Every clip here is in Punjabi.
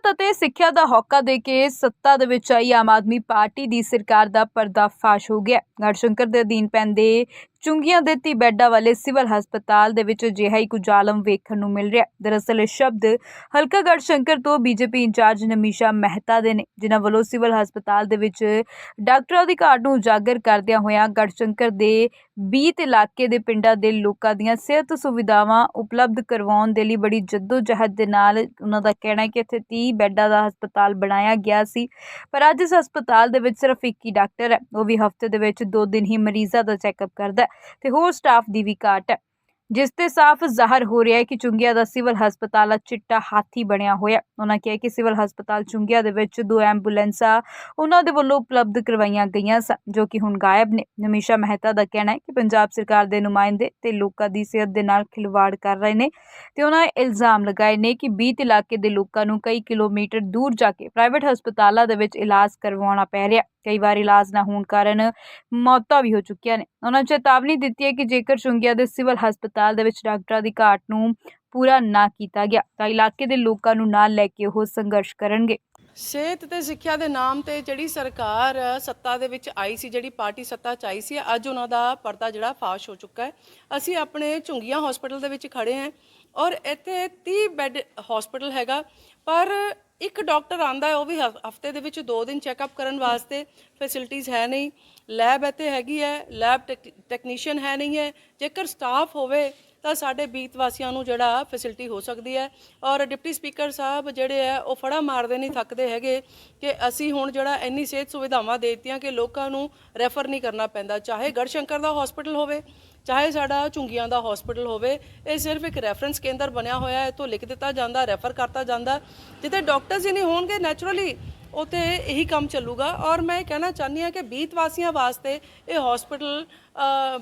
ਸਿਹਤ ਅਤੇ ਸਿੱਖਿਆ ਦਾ ਹੌਕਾ ਦੇ ਕੇ ਸੱਤਾ ਦੇ ਵਿੱਚ ਆਈ ਆਮ ਆਦਮੀ ਪਾਰਟੀ ਦੀ ਸਰਕਾਰ ਦਾ ਪਰਦਾਫਾਸ਼ ਹੋ ਗਿਆ। ਗੜਸ਼ੰਕਰ ਦੇ ਅਧੀਨ ਪੈਂਦੇ ਚੁੰਗੀਆਂ ਦੇ ਤੀ ਬੈੱਡਾਂ ਵਾਲੇ ਸਿਵਲ ਹਸਪਤਾਲ ਦੇ ਵਿੱਚ ਅਜਿਹਾ ਹੀ ਕੁਝ ਆਲਮ ਵੇਖਣ ਨੂੰ ਮਿਲ ਰਿਹਾ। ਦਰਅਸਲ ਇਹ ਸ਼ਬਦ ਹਲਕਾ ਗੜਸ਼ੰਕਰ ਤੋਂ ਬੀਜੇਪੀ ਇੰਚਾਰਜ ਨਮੀਸ਼ਾ ਮਹਿਤਾ ਦੇ ਨੇ, ਜਿਨ੍ਹਾਂ ਵੱਲੋਂ ਸਿਵਲ ਹਸਪਤਾਲ ਦੇ ਵਿੱਚ ਡਾਕਟਰਾਂ ਦੀ ਘਾਟ ਨੂੰ ਉਜਾਗਰ ਕਰਦਿਆਂ ਹੋਇਆਂ ਗੜਸ਼ੰਕਰ ਦੇ 20 ਇਲਾਕੇ ਦੇ ਪਿੰਡਾਂ ਦੇ ਲੋਕਾਂ ਦੀਆਂ ਸਿਹਤ ਸੁਵਿਧਾਵਾਂ ਉਪਲਬਧ ਕਰਵਾਉਣ ਦੇ ਲਈ ਬੜੀ ਜਹਿਦ ਦੇ ਨਾਲ ਉਹਨਾਂ ਦਾ ਕਹਿਣਾ ਹੈ ਕਿ ਇੱਥੇ 30 ਬੈੱਡਾਂ ਦਾ ਹਸਪਤਾਲ ਬਣਾਇਆ ਗਿਆ ਸੀ, ਪਰ ਅੱਜ ਇਸ ਹਸਪਤਾਲ ਦੇ ਵਿੱਚ ਸਿਰਫ ਇੱਕ ਹੀ ਡਾਕਟਰ ਹੈ। ਉਹ ਵੀ ਹਫ਼ਤੇ ਦੇ ਵਿੱਚ ਦੋ ਦਿਨ ਹੀ ਮਰੀਜ਼ਾਂ ਦਾ ਚੈੱਕਅਪ ਕਰਦਾ ਹੈ। ਤੇ ਹੋਰ ਸਟਾਫ ਦੀ ਵੀ ਘਾਟ ਹੈ। ਜਿਸ ਤੇ ਸਾਫ਼ ਜ਼ਾਹਰ ਹੋ ਰਿਹਾ ਹੈ ਕਿ ਚੁੰਗੀਆ ਦਾ ਸਿਵਲ ਹਸਪਤਾਲ ਚਿੱਟਾ ਹਾਥੀ ਬਣਿਆ ਹੋਇਆ ਉਹਨਾਂ ਕਿਹਾ ਕਿ ਸਿਵਲ ਹਸਪਤਾਲ ਚੁੰਗੀਆ ਦੇ ਵਿੱਚ ਦੋ ਐਂਬੂਲੈਂਸਾਂ ਉਹਨਾਂ ਦੇ ਵੱਲੋਂ ਉਪਲਬਧ ਕਰਵਾਈਆਂ ਗਈਆਂ ਸਨ, ਜੋ ਕਿ ਹੁਣ ਗਾਇਬ ਨੇ। ਨਮੀਸ਼ਾ ਮਹਿਤਾ ਦਾ ਕਹਿਣਾ ਹੈ ਕਿ ਪੰਜਾਬ ਸਰਕਾਰ ਦੇ ਨੁਮਾਇੰਦੇ ਤੇ ਲੋਕਾਂ ਦੀ ਸਿਹਤ ਦੇ ਨਾਲ ਖਿਲਵਾੜ ਕਰ ਰਹੇ ਨੇ ਤੇ ਉਹਨਾਂ ਇਲਜ਼ਾਮ ਲਗਾਏ ਨੇ ਕਿ 20 ਇਲਾਕੇ ਦੇ ਲੋਕਾਂ ਨੂੰ ਕਈ ਕਿਲੋਮੀਟਰ ਦੂਰ ਜਾ ਕੇ ਪ੍ਰਾਈਵੇਟ ਹਸਪਤਾਲਾਂ ਦੇ ਵਿੱਚ ਇਲਾਜ ਕਰਵਾਉਣਾ ਪੈ ਰਿਹਾ ਕਈ ਵਾਰ ਇਲਾਜ ਨਾ ਹੋਣ ਕਾਰਨ ਮੌਤਾਂ ਵੀ ਹੋ ਚੁੱਕੀਆਂ ਨੇ। ਉਹਨਾਂ ਚੇਤਾਵਨੀ ਦਿੱਤੀ ਹੈ ਕਿ ਜੇਕਰ ਚੁੰਗੀਆ ਦੇ ਸਿਵਲ ਹਸਪਤਾਲ ਦੇ ਵਿੱਚ ਡਾਕਟਰਾਂ ਦੀ ਘਾਟ ਨੂੰ ਪੂਰਾ ਨਾ ਕੀਤਾ ਗਿਆ ਤਾਂ ਇਲਾਕੇ ਦੇ ਲੋਕਾਂ ਨੂੰ ਨਾਲ ਲੈ ਕੇ ਉਹ ਸੰਘਰਸ਼ ਕਰਨਗੇ। ਸਿਹਤ ਤੇ ਸਿੱਖਿਆ ਦੇ ਨਾਮ ਤੇ ਜਿਹੜੀ ਸਰਕਾਰ ਸੱਤਾ ਦੇ ਵਿੱਚ ਆਈ ਸੀ, ਜਿਹੜੀ ਪਾਰਟੀ ਸੱਤਾ ਚ ਆਈ ਸੀ, ਅੱਜ ਉਹਨਾਂ ਦਾ ਪਰਦਾ ਜਿਹੜਾ ਫਾਸ਼ ਹੋ ਚੁੱਕਾ ਹੈ। ਅਸੀਂ ਆਪਣੇ ਝੁੰਗੀਆਂ ਹਸਪੀਟਲ ਦੇ ਵਿੱਚ ਖੜੇ ਹਾਂ ਔਰ ਇੱਥੇ 30 ਬੈੱਡ ਹਸਪੀਟਲ ਹੈਗਾ, ਪਰ ਇੱਕ ਡਾਕਟਰ ਆਂਦਾ ਹੈ, ਉਹ ਵੀ ਹਫ਼ਤੇ ਦੇ ਵਿੱਚ 2 ਦਿਨ ਚੈੱਕਅਪ ਕਰਨ ਵਾਸਤੇ ਫੈਸਿਲਿਟੀਆਂ ਹੈ ਨਹੀਂ ਲੈਬ ਇੱਥੇ ਹੈਗੀ ਹੈ ਲੈਬ ਟੈਕਨੀਸ਼ੀਅਨ ਹੈ ਨਹੀਂ ਹੈ, ਜੇਕਰ ਸਟਾਫ ਹੋਵੇ ਤਾਂ ਸਾਡੇ ਬੀਤ ਵਾਸੀਆਂ ਨੂੰ ਜਿਹੜਾ ਫੈਸਿਲਿਟੀ ਹੋ ਸਕਦੀ ਹੈ। ਔਰ ਡਿਪਟੀ ਸਪੀਕਰ ਸਾਹਿਬ ਜਿਹੜੇ ਆ ਉਹ ਫੜਾ ਮਾਰਦੇ ਨਹੀਂ, ਥੱਕਦੇ ਹੈਗੇ ਕਿ ਅਸੀਂ ਹੁਣ ਜਿਹੜਾ ਇੰਨੀ ਸਿਹਤ ਸੁਵਿਧਾਵਾਂ ਦੇ ਦਿੱਤੀਆਂ ਕਿ ਲੋਕਾਂ ਨੂੰ ਰੈਫਰ ਨਹੀਂ ਕਰਨਾ ਪੈਂਦਾ। ਚਾਹੇ ਗੜਸ਼ੰਕਰ ਦਾ ਹਸਪੀਟਲ ਹੋਵੇ, ਚਾਹੇ ਸਾਡਾ ਚੁੰਗੀਆਂ ਦਾ ਹਸਪੀਟਲ ਹੋਵੇ, ਇਹ ਸਿਰਫ ਇੱਕ ਰੈਫਰੈਂਸ ਕੇਂਦਰ ਬਣਿਆ ਹੋਇਆ ਹੈ। ਤੋਂ ਲਿਖ ਦਿੱਤਾ ਜਾਂਦਾ, ਰੈਫਰ ਕਰਤਾ ਜਾਂਦਾ। ਜਿੱਥੇ ਡਾਕਟਰਸ ਹੀ ਨਹੀਂ ਹੋਣਗੇ ਨੈਚੁਰਲੀ ਉਤੇ ਇਹੀ ਕੰਮ ਚੱਲੂਗਾ। ਔਰ ਮੈਂ ਇਹ ਕਹਿਣਾ ਚਾਹੁੰਦੀ ਹਾਂ ਕਿ ਬੀਤ ਵਾਸੀਆਂ ਵਾਸਤੇ ਇਹ ਹਸਪੀਟਲ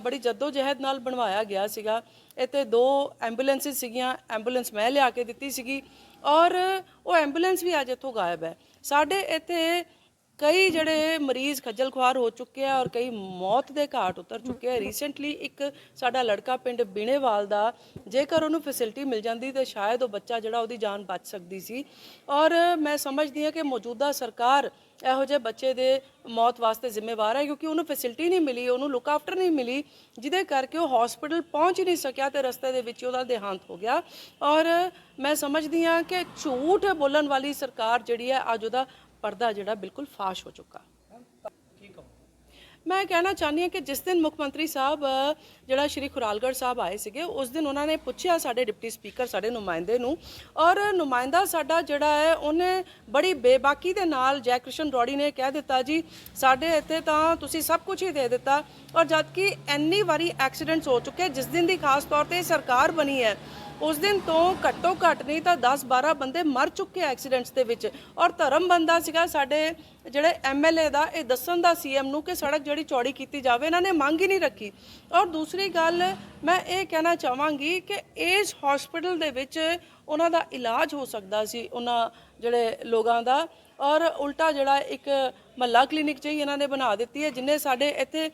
ਬੜੀ ਜਹਿਦ ਨਾਲ ਬਣਵਾਇਆ ਗਿਆ ਸੀਗਾ। ਇੱਥੇ ਦੋ ਐਂਬੂਲੈਂਸਿਸ ਸੀਗੀਆਂ ਐਂਬੂਲੈਂਸ ਮੈਂ ਲਿਆ ਕੇ ਦਿੱਤੀ ਸੀਗੀ। ਔਰ ਉਹ ਐਂਬੂਲੈਂਸ ਵੀ ਅੱਜ ਇੱਥੋਂ ਗਾਇਬ ਹੈ। ਸਾਡੇ ਇੱਥੇ ਕਈ ਜਿਹੜੇ ਮਰੀਜ਼ ਖੱਜਲ ਖੁਆਰ ਹੋ ਚੁੱਕੇ ਆ ਔਰ ਕਈ ਮੌਤ ਦੇ ਘਾਟ ਉਤਰ ਚੁੱਕੇ ਆ। ਰੀਸੈਂਟਲੀ ਇੱਕ ਸਾਡਾ ਲੜਕਾ ਪਿੰਡ ਬਿਣੇਵਾਲ ਦਾ, ਜੇਕਰ ਉਹਨੂੰ ਫੈਸਿਲਿਟੀ ਮਿਲ ਜਾਂਦੀ ਤੇ ਸ਼ਾਇਦ ਉਹ ਬੱਚਾ ਜਿਹੜਾ ਉਹਦੀ ਜਾਨ ਬਚ ਸਕਦੀ ਸੀ। ਔਰ ਮੈਂ ਸਮਝਦੀ ਹਾਂ ਕਿ ਮੌਜੂਦਾ ਸਰਕਾਰ ਇਹੋ ਜਿਹੇ ਬੱਚੇ ਦੇ ਮੌਤ ਵਾਸਤੇ ਜ਼ਿੰਮੇਵਾਰ ਹੈ ਕਿਉਂਕਿ ਉਹਨੂੰ ਫੈਸਿਲਿਟੀ ਨਹੀਂ ਮਿਲੀ, ਉਹਨੂੰ ਲੁੱਕ ਆਫਟਰ ਨਹੀਂ ਮਿਲੀ, ਜਿਹਦੇ ਕਰਕੇ ਉਹ ਹਸਪੀਟਲ ਪਹੁੰਚ ਨਹੀਂ ਸਕਿਆ ਤੇ ਰਸਤੇ ਦੇ ਵਿੱਚ ਉਹਦਾ ਦੇਹਾਂਤ ਹੋ ਗਿਆ। ਔਰ ਮੈਂ ਸਮਝਦੀ ਹਾਂ ਕਿ ਝੂਠ ਬੋਲਣ ਵਾਲੀ ਸਰਕਾਰ ਜਿਹੜੀ ਹੈ ਅੱਜ ਉਹਦਾ ਪਰਦਾ ਜਿਹੜਾ ਬਿਲਕੁਲ ਫਾਸ਼ ਹੋ ਚੁੱਕਾ। ਮੈਂ ਕਹਿਣਾ ਚਾਹੁੰਦੀ ਹਾਂ ਕਿ ਜਿਸ ਦਿਨ ਮੁੱਖ ਮੰਤਰੀ ਸਾਹਿਬ ਜਿਹੜਾ ਸ਼੍ਰੀ ਖੁਰਾਲਗੜ੍ਹ ਸਾਹਿਬ ਆਏ ਸੀਗੇ ਉਸ ਦਿਨ ਉਹਨਾਂ ਨੇ ਪੁੱਛਿਆ ਸਾਡੇ ਡਿਪਟੀ ਸਪੀਕਰ ਸਾਡੇ ਨੁਮਾਇੰਦੇ ਨੂੰ ਔਰ ਨੁਮਾਇੰਦਾ ਸਾਡਾ ਜਿਹੜਾ ਹੈ ਉਹਨੇ ਬੜੀ ਬੇਬਾਕੀ ਦੇ ਨਾਲ ਜੈ ਕ੍ਰਿਸ਼ਨ ਰੋੜੀ ਨੇ ਕਹਿ ਦਿੱਤਾ ਜੀ ਸਾਡੇ ਇੱਥੇ ਤਾਂ ਤੁਸੀਂ ਸਭ ਕੁਝ ਹੀ ਦੇ ਦਿੱਤਾ। ਔਰ ਜਦ ਕਿ ਇੰਨੀ ਵਾਰੀ ਐਕਸੀਡੈਂਟਸ ਹੋ ਚੁੱਕੇ ਜਿਸ ਦਿਨ ਦੀ ਖਾਸ ਤੌਰ ਤੇ ਸਰਕਾਰ ਬਣੀ ਹੈ ਉਸ ਦਿਨ ਤੋਂ ਘੱਟੋ ਘੱਟ ਨਹੀਂ ਤਾਂ 10-12 ਬੰਦੇ ਮਰ ਚੁੱਕੇ ਐਕਸੀਡੈਂਟਸ ਦੇ ਵਿੱਚ। ਔਰ ਧਰਮ ਬੰਦਾ ਸੀਗਾ, ਸਾਡੇ ਜਿਹੜੇ ਐਮਐਲਏ ਦਾ, ਇਹ ਦੱਸਣ ਦਾ ਸੀਐਮ ਨੂੰ ਕਿ ਸੜਕ ਜਿਹੜੀ ਚੌੜੀ ਕੀਤੀ ਜਾਵੇ, ਇਹਨਾਂ ਨੇ ਮੰਗ ਹੀ ਨਹੀਂ ਰੱਖੀ। ਔਰ ਦੂਸਰੀ ਗੱਲ, ਮੈਂ ਇਹ ਕਹਿਣਾ ਚਾਹਾਂਗੀ ਕਿ ਇਸ ਹਸਪੀਟਲ ਦੇ ਵਿੱਚ ਉਹਨਾਂ ਦਾ ਇਲਾਜ ਹੋ ਸਕਦਾ ਸੀ, ਉਹਨਾਂ ਜਿਹੜੇ ਲੋਕਾਂ ਦਾ। ਔਰ ਉਲਟਾ ਜਿਹੜਾ ਇੱਕ ਮਹੱਲਾ ਕਲੀਨਿਕ ਜਿਹੀ ਇਹਨਾਂ ਨੇ ਬਣਾ ਦਿੱਤੀ ਹੈ, ਜਿੰਨੇ ਸਾਡੇ ਇੱਥੇ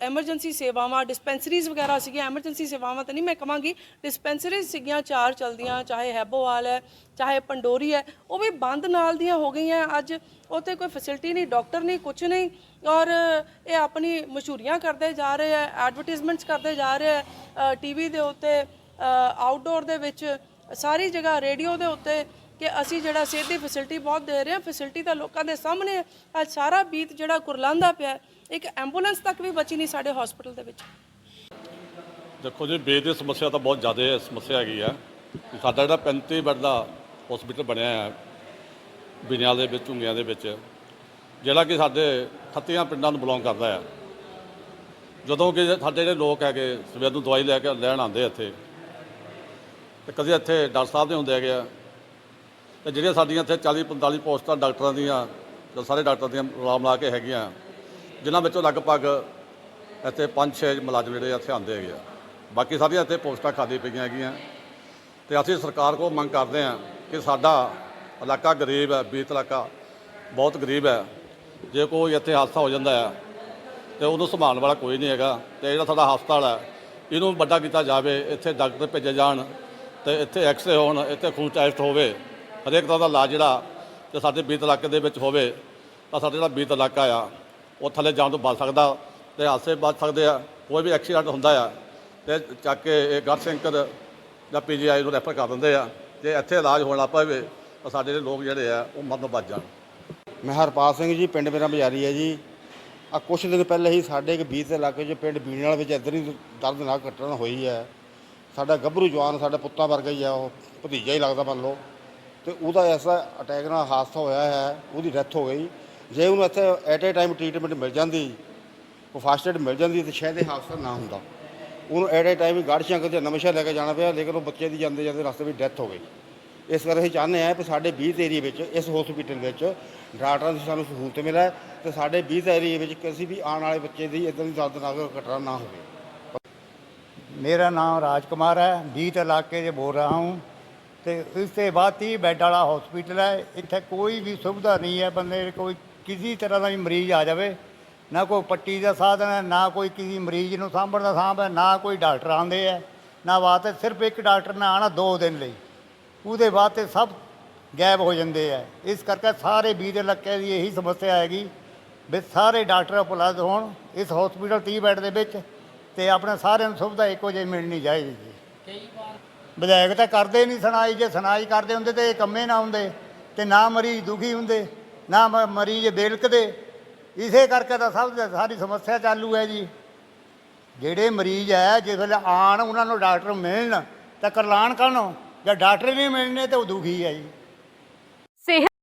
ਐਮਰਜੈਂਸੀ ਸੇਵਾਵਾਂ ਡਿਸਪੈਂਸਰੀਜ਼ ਵਗੈਰਾ ਸੀਗੀਆਂ ਐਮਰਜੈਂਸੀ ਸੇਵਾਵਾਂ ਤਾਂ ਨਹੀਂ ਮੈਂ ਕਹਾਂਗੀ ਡਿਸਪੈਂਸਰੀਜ਼ ਸੀਗੀਆਂ, ਚਾਰ ਚਲਦੀਆਂ, ਚਾਹੇ ਹੈਬੋਵਾਲ ਹੈ, ਚਾਹੇ ਪੰਡੋਰੀ ਹੈ, ਉਹ ਵੀ ਬੰਦ ਨਾਲ ਦੀਆਂ ਹੋ ਗਈਆਂ ਅੱਜ। ਉੱਥੇ ਕੋਈ ਫੈਸਿਲਿਟੀ ਨਹੀਂ ਡਾਕਟਰ ਨਹੀਂ ਕੁਝ ਨਹੀਂ। ਔਰ ਇਹ ਆਪਣੀ ਮਸ਼ਹੂਰੀਆਂ ਕਰਦੇ ਜਾ ਰਹੇ ਆ ਐਡਵਰਟਾਈਜ਼ਮੈਂਟਸ ਕਰਦੇ ਜਾ ਰਹੇ ਆ ਟੀਵੀ ਦੇ ਉੱਤੇ ਆਊਟਡੋਰ ਦੇ ਵਿੱਚ, ਸਾਰੀ ਜਗ੍ਹਾ ਰੇਡੀਓ ਦੇ ਉੱਤੇ ਕਿ ਅਸੀਂ ਜਿਹੜਾ ਸਿਹਤ ਦੀ ਫੈਸਿਲਿਟੀ ਬਹੁਤ ਦੇ ਰਹੇ ਹਾਂ ਫੈਸਿਲਿਟੀ ਤਾਂ ਲੋਕਾਂ ਦੇ ਸਾਹਮਣੇ ਹੈ। ਅੱਜ ਸਾਰਾ ਬੀਤ ਜਿਹੜਾ ਕੁਰਲਾਂਦਾ ਪਿਆ ਇੱਕ ਐਂਬੂਲੈਂਸ ਤੱਕ ਵੀ ਬਚੀ ਨਹੀਂ ਸਾਡੇ ਹਸਪੀਟਲ ਦੇ ਵਿੱਚ। ਦੇਖੋ ਜੀ ਬੇਦ ਦੀ ਸਮੱਸਿਆ ਤਾਂ ਬਹੁਤ ਜ਼ਿਆਦਾ ਸਮੱਸਿਆ ਹੈਗੀ ਆ। ਸਾਡਾ ਜਿਹੜਾ 35 ਬੈੱਡ ਦਾ ਹਸਪੀਟਲ ਬਣਿਆ ਹੈ ਬਿਨਿਆਲ ਦੇ ਵਿੱਚ, ਝੁੰਗੀਆਂ ਦੇ ਵਿੱਚ, ਜਿਹੜਾ ਕਿ ਸਾਡੇ ਖੱਤੀਆਂ ਪਿੰਡਾਂ ਨੂੰ ਬਿਲੋਂਗ ਕਰਦਾ ਹੈ ਜਦੋਂ ਕਿ ਸਾਡੇ ਜਿਹੜੇ ਲੋਕ ਹੈਗੇ, ਸਵੇਰ ਨੂੰ ਦਵਾਈ ਲੈ ਕੇ ਲੈਣ ਆਉਂਦੇ ਇੱਥੇ। ਤੇ ਕਦੇ ਇੱਥੇ ਡਾਕਟਰ ਸਾਹਿਬ ਦੇ ਹੁੰਦੇ ਹੈਗੇ ਆ ਤੇ ਜਿਹੜੀਆਂ ਸਾਡੀਆਂ ਇੱਥੇ 40 45 ਪੋਸਟਾਂ ਡਾਕਟਰਾਂ ਦੀਆਂ ਜੋ ਸਾਰੇ ਡਾਕਟਰਾਂ ਦੀਆਂ ਰਾਮ ਮਿਲਾ ਕੇ ਹੈਗੀਆਂ, ਜਿਨ੍ਹਾਂ ਵਿੱਚੋਂ ਲਗਭਗ ਇੱਥੇ 5-6 ਮੁਲਾਜ਼ਮ ਜਿਹੜੇ ਇੱਥੇ ਆਉਂਦੇ ਹੈਗੇ ਆ। ਬਾਕੀ ਸਾਰੀਆਂ ਇੱਥੇ ਪੋਸਟਾਂ ਖਾਲੀ ਪਈਆਂ ਹੈਗੀਆਂ। ਤੇ ਅਸੀਂ ਸਰਕਾਰ ਕੋਲ ਮੰਗ ਕਰਦੇ ਹਾਂ ਕਿ ਸਾਡਾ ਇਲਾਕਾ ਗਰੀਬ ਹੈ, ਬੀਤ ਇਲਾਕਾ ਬਹੁਤ ਗਰੀਬ ਹੈ। ਜੇ ਕੋਈ ਇੱਥੇ ਹਾਦਸਾ ਹੋ ਜਾਂਦਾ ਹੈ ਤੇ ਉਹਨੂੰ ਸੰਭਾਲਣ ਵਾਲਾ ਕੋਈ ਨਹੀਂ ਹੈਗਾ ਤੇ ਜਿਹੜਾ ਸਾਡਾ ਹਸਪਤਾਲ ਹੈ, ਇਹਨੂੰ ਵੱਡਾ ਕੀਤਾ ਜਾਵੇ, ਇੱਥੇ ਡਾਕਟਰ ਭੇਜੇ ਜਾਣ ਤੇ ਇੱਥੇ ਐਕਸਰੇ ਹੋਣ, ਇੱਥੇ ਖੂਨ ਟੈਸਟ ਹੋਵੇ। ਹਰੇਕ ਤਰ੍ਹਾਂ ਦਾ ਇਲਾਜ ਜਿਹੜਾ ਤੇ ਸਾਡੇ ਬੀਤ ਇਲਾਕੇ ਦੇ ਵਿੱਚ ਹੋਵੇ, ਤਾਂ ਸਾਡਾ ਜਿਹੜਾ ਬੀਤ ਇਲਾਕਾ ਆ, ਉਹ ਥੱਲੇ ਜਾਣ ਤੋਂ ਬਚ ਸਕਦਾ ਤੇ ਹਾਦਸੇ ਬਚ ਸਕਦੇ ਆ, ਕੋਈ ਵੀ ਐਕਸੀਡੈਂਟ ਹੁੰਦਾ ਆ, ਤੇ ਚੱਕ ਕੇ ਇਹ ਗੜਸ਼ੰਕਰ ਜਾਂ ਪੀਜੀਆਈ ਨੂੰ ਰੈਫਰ ਕਰ ਦਿੰਦੇ ਆ, ਜੇ ਇੱਥੇ ਇਲਾਜ ਹੋਣਾ ਪਵੇ, ਤਾਂ ਸਾਡੇ ਜਿਹੜੇ ਲੋਕ ਜਿਹੜੇ ਆ, ਉਹ ਮਰਨ ਤੋਂ ਬਚ ਜਾਣ। ਮੈਂ ਹਰਪਾਲ ਸਿੰਘ ਜੀ, ਪਿੰਡ ਮੇਰਾ ਬਜ਼ਾਰੀ ਹੈ ਜੀ। ਆ ਕੁਛ ਦਿਨ ਪਹਿਲੇ ਹੀ ਸਾਡੇ ਇੱਕ ਬੀਤ ਇਲਾਕੇ 'ਚ ਪਿੰਡ ਬੀਣਾਲ ਵਿੱਚ ਇੱਧਰ ਹੀ ਦਰਦਨਾਕ ਘਟਨਾ ਹੋਈ ਹੈ ਸਾਡਾ ਗੱਭਰੂ ਜਵਾਨ, ਸਾਡਾ ਪੁੱਤਾਂ ਵਰਗਾ ਹੀ ਆ, ਉਹ ਭਤੀਜਾ ਹੀ ਲੱਗਦਾ ਮੰਨ ਲਓ। ਤੇ ਉਹਦਾ ਐਸਾ ਅਟੈਕ ਨਾਲ ਹਾਦਸਾ ਹੋਇਆ ਹੈ, ਉਹਦੀ ਡੈਥ ਹੋ ਗਈ। ਜੇ ਉਹਨੂੰ ਇੱਥੇ ਐਟ ਏ ਟਾਈਮ ਟ੍ਰੀਟਮੈਂਟ ਮਿਲ ਜਾਂਦੀ, ਉਹ ਫਾਸਟ ਏਡ ਮਿਲ ਜਾਂਦੀ ਤੇ ਸ਼ਾਇਦ ਇਹ ਹਾਦਸਾ ਨਾ ਹੁੰਦਾ। ਉਹਨੂੰ ਐਟ ਏ ਟਾਈਮ ਗੜ ਸ਼ੰਕ ਤੇ ਨਮਸ਼ਾ ਲੈ ਕੇ ਜਾਣਾ ਪਿਆ, ਲੇਕਿਨ ਉਹ ਬੱਚੇ ਦੀ ਜਾਂਦੇ ਜਾਂਦੇ ਰਸਤੇ ਵਿੱਚ ਡੈਥ ਹੋ ਗਈ। ਇਸ ਕਰਕੇ ਅਸੀਂ ਚਾਹੁੰਦੇ ਆ ਕਿ ਸਾਡੇ 20 ਏਰੀਏ ਵਿੱਚ, ਇਸ ਹਸਪੀਟਲ ਵਿੱਚ ਡਾਕਟਰਾਂ ਦੀ ਸਾਨੂੰ ਸਹੂਲਤ ਮਿਲੇ ਤੇ ਸਾਡੇ 20 ਏਰੀਏ ਵਿੱਚ ਕਿਸੇ ਵੀ ਆਉਣ ਵਾਲੇ ਬੱਚੇ ਦੀ ਇਦਾਂ ਦੀ ਦਰਦ ਦਰਦਨਾਕ ਘਟਨਾ ਨਾ ਹੋਵੇ। ਮੇਰਾ ਨਾਮ ਰਾਜ ਕੁਮਾਰ ਹੈ ਬੀਤ ਇਲਾਕੇ ਦੇ ਬੋਲ ਰਹਾ ਹਾਂ। ਤੇ ਇਸ ਤੇ ਬਾਅਦ 30 ਬੈੱਡ ਵਾਲਾ ਹਸਪੀਟਲ ਹੈ। ਇੱਥੇ ਕੋਈ ਵੀ ਸੁਵਿਧਾ ਨਹੀਂ ਹੈ ਬੰਦੇ ਕੋਈ ਕਿਸੇ ਤਰ੍ਹਾਂ ਦਾ ਵੀ ਮਰੀਜ਼ ਆ ਜਾਵੇ, ਨਾ ਕੋਈ ਪੱਟੀ ਦਾ ਸਾਧਨ ਹੈ, ਨਾ ਕੋਈ ਕਿਸੇ ਮਰੀਜ਼ ਨੂੰ ਸਾਂਭਣ ਦਾ ਸਾਂਭ ਹੈ, ਨਾ ਕੋਈ ਡਾਕਟਰ ਆਉਂਦੇ ਹੈ, ਨਾ ਵਾਸਤੇ ਸਿਰਫ ਇੱਕ ਡਾਕਟਰ ਨੇ ਆਣਾ ਦੋ ਦਿਨ ਲਈ। ਉਹਦੇ ਬਾਅਦ ਤੇ ਸਭ ਗਾਇਬ ਹੋ ਜਾਂਦੇ ਹੈ। ਇਸ ਕਰਕੇ ਸਾਰੇ ਬੀਜ ਇਲਾਕੇ ਦੀ ਇਹੀ ਸਮੱਸਿਆ ਹੈਗੀ ਵੀ ਸਾਰੇ ਡਾਕਟਰ ਉਪਲਬਧ ਹੋਣ ਇਸ ਹਸਪੀਟਲ 30 ਬੈੱਡ ਦੇ ਵਿੱਚ ਤੇ ਆਪਣੇ ਸਾਰਿਆਂ ਨੂੰ ਸੁਵਿਧਾ ਇੱਕੋ ਜਿਹੀ ਮਿਲਣੀ ਚਾਹੀਦੀ ਜੀ ਵਿਧਾਇਕ ਤਾਂ ਕਰਦੇ ਨਹੀਂ ਸੁਣਾਈ, ਜੇ ਸੁਣਾਈ ਕਰਦੇ ਹੁੰਦੇ ਤੇ ਇਹ ਕੰਮੇ ਨਾ ਹੁੰਦੇ, ਤੇ ਨਾ ਮਰੀਜ਼ ਦੁਖੀ ਹੁੰਦੇ, ਨਾ ਮ- ਮਰੀਜ਼ ਬੇਲਕਦੇ। ਇਸੇ ਕਰਕੇ ਤਾਂ ਸਭ ਸਾਰੀ ਸਮੱਸਿਆ ਚਾਲੂ ਹੈ ਜੀ। ਜਿਹੜੇ ਮਰੀਜ਼ ਹੈ, ਜਿਸ ਵੇਲੇ ਆਣ ਉਹਨਾਂ ਨੂੰ ਡਾਕਟਰ ਮਿਲਣ, ਤਾਂ ਕਰਲਾਣ ਕਰਨ ਜਾਂ ਡਾਕਟਰ ਨਹੀਂ ਮਿਲਣੇ, ਤੇ ਉਹ ਦੁਖੀ ਹੈ ਜੀ।